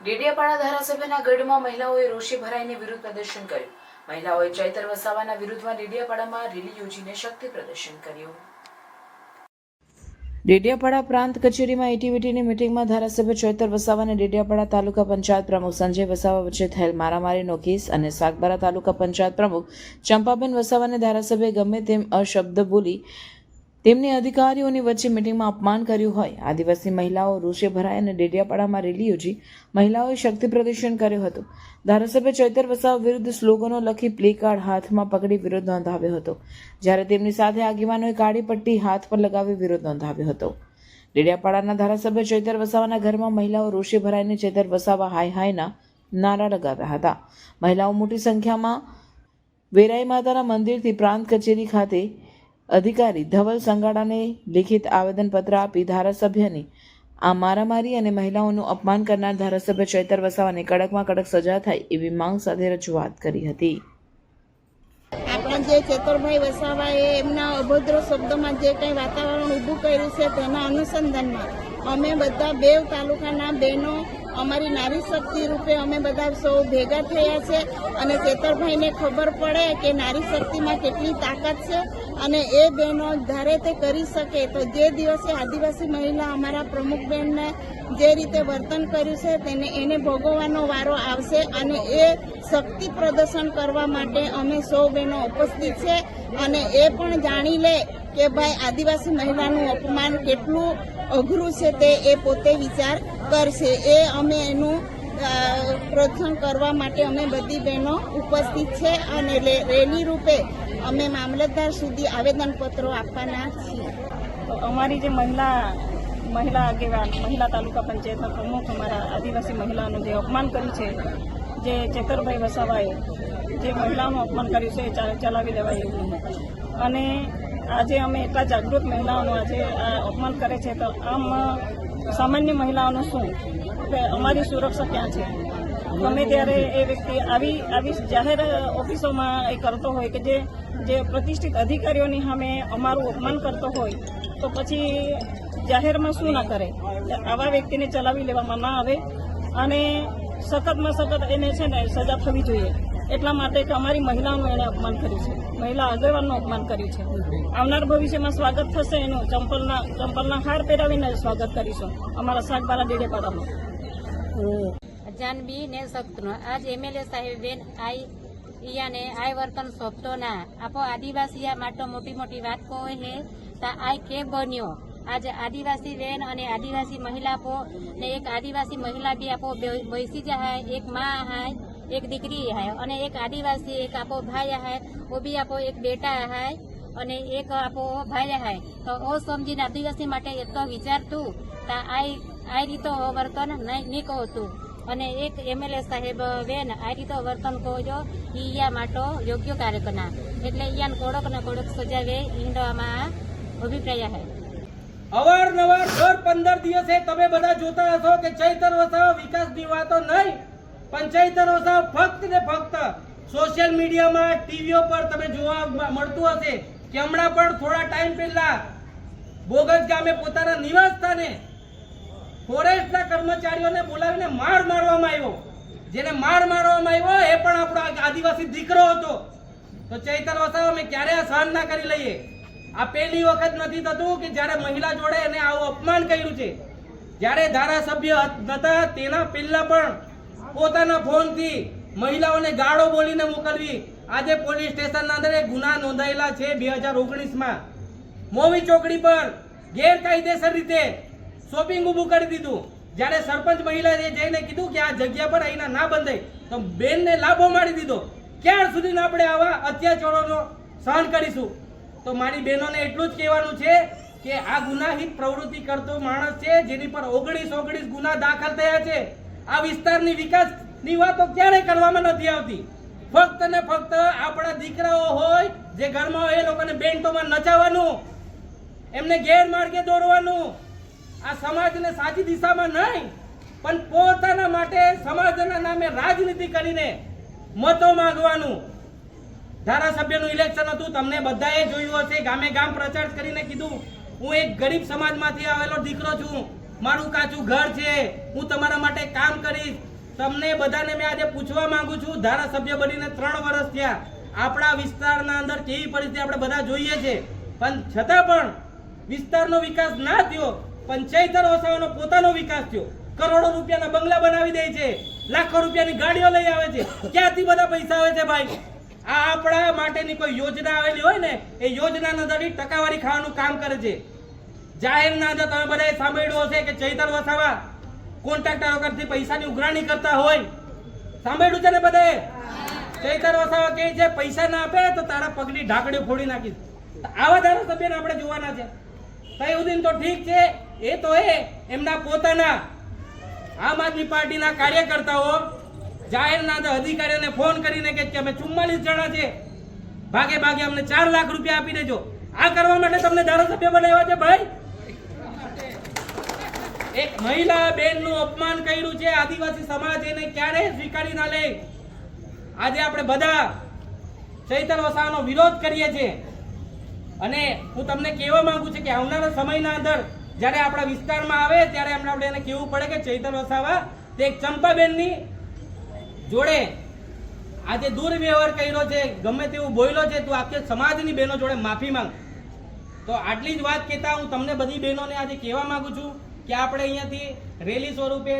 ડેડિયાપાડા ધારાસભ્યના ગઢમાં મહિલાઓએ રોષે ભરાઈને વિરોધ પ્રદર્શન કર્યું. મહિલાઓએ ચૈતર વસાવાના વિરુદ્ધમાં ડેડિયાપાડામાં રેલી યોજીને શક્તિ પ્રદર્શન કર્યું. ડેડિયાપાડા પ્રાંત કચેરીમાં એટીવીટીની મિટિંગમાં ધારાસભ્ય ચૈતર વસાવા અને ડેડિયાપાડા તાલુકા પંચાયત પ્રમુખ સંજય વસાવા વચ્ચે થયેલ મારામારીનો કેસ અને સાગબારા તાલુકા પંચાયત પ્રમુખ ચંપાબેન વસાવાને ધારાસભ્ય ગમે તેમ અશબ્દ બોલી તેમની અધિકારીઓની વચ્ચે મિટિંગમાં અપમાન કર્યું હોય. આદિવાસી મહિલાઓ રોષે ભરાઈ અને ડેડિયાપાડામાં રેલી યોજી મહિલાઓએ શક્તિ પ્રદર્શન કર્યું હતું. ધારાસભ્ય ચૈતર વસાવ વિરુદ્ધ સ્લોગનો લખી પ્લે કાર્ડ હાથમાં પકડી વિરોધ નોંધાવ્યો હતો. જ્યારે તેમની સાથે આગેવાનોએ કાળી પટ્ટી હાથ પર લગાવી વિરોધ નોંધાવ્યો હતો. ડેડિયાપાડાના ધારાસભ્ય ચૈતર વસાવાના ઘરમાં મહિલાઓ રોષે ભરાઈને ચૈતર વસાવા હાય હાયના નારા લગાવ્યા હતા. મહિલાઓ મોટી સંખ્યામાં વેરાઈ માતાના મંદિરથી પ્રાંત કચેરી ખાતે અધિકારી ધવલ સંગાડાને લિખિત આવેદનપત્ર આપી ધારાસભ્યની આ મારામારી અને મહિલાઓનું અપમાન કરનાર ધારાસભ્ય ચૈતર વસાવાને કડકમાં કડક સજા થાય એવી માંગ સાથે રજૂઆત કરી હતી. આપણા જે ચેતરભાઈ વસાવાએ એમના અભદ્ર શબ્દોમાં જે કંઈ વાતાવરણ ઊભું કર્યું છે તેના અનુસંધાનમાં અમે બધા બેવ તાલુકાના બહેનો, અમારી નારી શક્તિ રૂપે અમે બધા સૌ ભેગા થયા છે અને કેતરભાઈને ખબર પડે કે નારી શક્તિમાં કેટલી તાકાત છે અને એ બહેનો ધારે તે કરી શકે તો જે દિવસે આદિવાસી મહિલા અમારા પ્રમુખ બહેનને જે રીતે વર્તન કર્યું છે તેને એને ભોગવવાનો વારો આવશે અને એ શક્તિ પ્રદર્શન કરવા માટે અમે સૌ બહેનો ઉપસ્થિત છે અને એ પણ જાણી લે કે ભાઈ આદિવાસી મહિલાનું અપમાન કેટલું અઘરું છે તે એ પોતે વિચાર કરશે. એ અમે એનું પ્રોત્સાહન કરવા માટે અમે બધી બહેનો ઉપસ્થિત છે અને રેલી રૂપે અમે મામલતદાર સુધી આવેદનપત્રો આપવાના છીએ. અમારી જે મહિલા મહિલા આગેવાન, મહિલા તાલુકા પંચાયતના પ્રમુખ અમારા આદિવાસી મહિલાનું જે અપમાન કર્યું છે, જે ચેતરભાઈ વસાવાએ જે મહિલાનું અપમાન કર્યું છે એ ચલાવી લેવાય એવું અને આજે અમે એટલા જાગૃત મહિલાઓનું આજે આ અપમાન કરે છે તો આમ સામાન્ય મહિલાઓનું શું? કે અમારી સુરક્ષા ક્યાં છે? ગમે ત્યારે એ વ્યક્તિ આવી આવી જાહેર ઓફિસોમાં એ કરતો હોય કે જે જે પ્રતિષ્ઠિત અધિકારીઓની સામે અમારું અપમાન કરતો હોય, તો પછી જાહેરમાં શું ના કરે? આવા વ્યક્તિને ચલાવી લેવામાં ના આવે અને સખતમાં સખત એને છે ને સજા થવી જોઈએ. એટલા માટે કે અમારી મહિલાઓનું એને અપમાન કર્યું છે. મહિલા આગેવાનનું અપમાન કર્યું છે. આવનાર ભવિષ્યમાં સ્વાગત થશે એનું. ચંપલના ચંપલના હાર પહેરાવીને સ્વાગત કરીશું. અમારા શાકબારા ડેડેપાડામાં જાનબી ને સખ્તનો આજ એમએલએ સાહેબ બેન આઈ, ઈયાને આય વર્તન સોંપતો ના આપો આદિવાસી માટે મોટી મોટી વાત કહો હે, તા આઈ કે બન્યો? આજ આદિવાસી બેન અને આદિવાસી મહિલા આપો ને એક આદિવાસી મહિલા બી આપો બેસી જાય એક માં હાય એક દીકરી હાય અને એક આદિવાસી, એક આપો ભાઈ હાય ઓ બી આપો એક બેટા હાય અને એક આપો ભાઈ હાય તો ઓ સમજીને આદિવાસી માટે એટલો વિચારતું તા આ રીતો વર્તન નહીં કહું અને એક એમએલએ સાહેબ બેન આ રીતો વર્તન કહો ઈયા માટો યોગ્ય કાર્યકના એટલે ઈયાન કોડક ને કોડક સજાવે ઈંડવામાં અભિપ્રાય હે. અવારનવાર દર પંદર દિવસે તમે બધા જોતા હશો કે ચૈતર વસાવા વિકાસની વાતો નહીં. પણ ચૈતર વસાવા ફક્ત ને ફક્ત સોશિયલ મીડિયામાં ટીવીઓ પર તમે જોવા મળતું હશે. કે હમણાં પણ થોડા ટાઈમ પહેલા બોગસ ગામે પોતાના નિવાસ સ્થાને ફોરેસ્ટના કર્મચારીઓને બોલાવીને માર મારવામાં આવ્યો. જેને માર મારવામાં આવ્યો એ પણ આપણો આદિવાસી દીકરો હતો. તો ચૈતર વસાવા, અમે ક્યારે આ સહન ના કરી લઈએ. આ પહેલી વખત નથી થતું કે જ્યારે મહિલા જોડે એને આવું અપમાન કર્યું છે. જ્યારે ધારાસભ્ય હતા તેના પહેલા પણ પોતાના ફોનથી મહિલાઓને ગાળો બોલીને મોકલવી. આજે પોલીસ સ્ટેશનના અંદર ગુના નોંધાયેલા છે બે હજાર ઓગણીસમાં. મોવી ચોકડી પર ગેરકાયદેસર રીતે શોપિંગ ઊભું કરી દીધું. જ્યારે સરપંચ મહિલાએ જઈને કીધું કે આ જગ્યા પર અહીંના ના બંધાય, તો બેનને લાભો મારી દીધો. ક્યાર સુધી આપણે આવા અત્યાચારોનો સહન કરીશું? તો મારી બહેનોને એટલું જ કહેવાનું છે કે આ ગુનાહિત પ્રવૃત્તિ કરતો માણસ છે જેની પર ઓગણીસ ઓગણીસ ગુના દાખલ થયા છે. આ વિસ્તારની વિકાસની વાતો ક્યારે કરવામાં નથી આવતી. ફક્ત ને ફક્ત આપણા દીકરાઓ હોય, જે ઘરમાં હોય, એ લોકોને બેન્ટોમાં નચાવવાનું, એમને ગેરમાર્ગે દોરવાનું. આ સમાજને સાચી દિશામાં નહીં, પણ પોતાના માટે સમાજના નામે રાજનીતિ કરીને મતો માંગવાનું. ધારાસભ્યનું ઇલેક્શન હતું, તમને બધાએ જોયું હશે, ગામે ગામ પ્રચાર કરીને કીધું, હું એક ગરીબ સમાજમાંથી આવેલો દીકરો છું. મારું કાચું ઘર છે, હું તમારા માટે કામ કરીશ. તમને બધાને મેં આજે પૂછવા માંગુ છું, ધારાસભ્ય બનીને ત્રણ વર્ષ થયા. આપણા વિસ્તારના અંદર કેવી પરિસ્થિતિ આપણે બધા જોઈએ છે. પણ છતાં પણ વિસ્તારનો વિકાસ ના થયો, પંચાયતર વસાવાનો પોતાનો વિકાસ થયો. કરોડો રૂપિયાના બંગલા બનાવી દે છે, લાખો રૂપિયાની ગાડીઓ લઈ આવે છે. ક્યાંથી બધા પૈસા આવે છે ભાઈ? આ આપણા માટેની કોઈ યોજના આવેલી હોય ને, એ યોજનાના દરી ટકાવારી ખાવાનું કામ કરે છે. જાહેરના અંદર તમે બધાએ સાંભળ્યું હશે કે ચૈતર વસાવા કોન્ટ્રાક્ટરો કરતી પૈસાની ઉઘરાણી કરતા હોય. સાંભળ્યું છે ને બધાએ? ચૈતર વસાવા કહે છે, પૈસા ના આપે તો તારા પગની ઢાંકડીઓ ફોડી નાખીશ. આવા ધારાસભ્યને આપણે જોવાના છે. સહુદ્દીન તો ઠીક છે, એ તો એ, એમના પોતાના આમ આદમી પાર્ટીના કાર્યકર્તાઓ જાહેરના અંદર અધિકારીઓને ફોન કરીને કહે કે અમે ચુમ્માલીસ જણા છે ભાગે ભાગે અમને ચાર લાખ રૂપિયા આપી દેજો. આ કરવા માટે તમને ધારાસભ્ય બનાવ્યા છે ભાઈ. એક મહિલા બેનનું અપમાન કર્યું છે. આદિવાસી સમાજ એને ક્યારે સ્વીકારી ના લે? આજે આપણે બધા ચૈતર વસાવાનો વિરોધ કરીએ છીએ. અને હું તમને કહેવા માંગુ છું કે આવનારા સમયના અંદર જ્યારે આપણા વિસ્તારમાં આવે, ત્યારે એમને આપણે એને કહેવું પડે કે ચૈતર વસાવા તે એક ચંપાબેનની જોડે આજે દુર્વ્યવહાર કર્યો છે. ગમે તેવું બોલ્યો છે, તું આખી સમાજની બહેનો જોડે માફી માંગ. તો આટલી જ વાત કહેતા હું તમને બધી બહેનોને આજે કહેવા માંગુ છું. કે આપણે અહીંયાથી રેલી સ્વરૂપે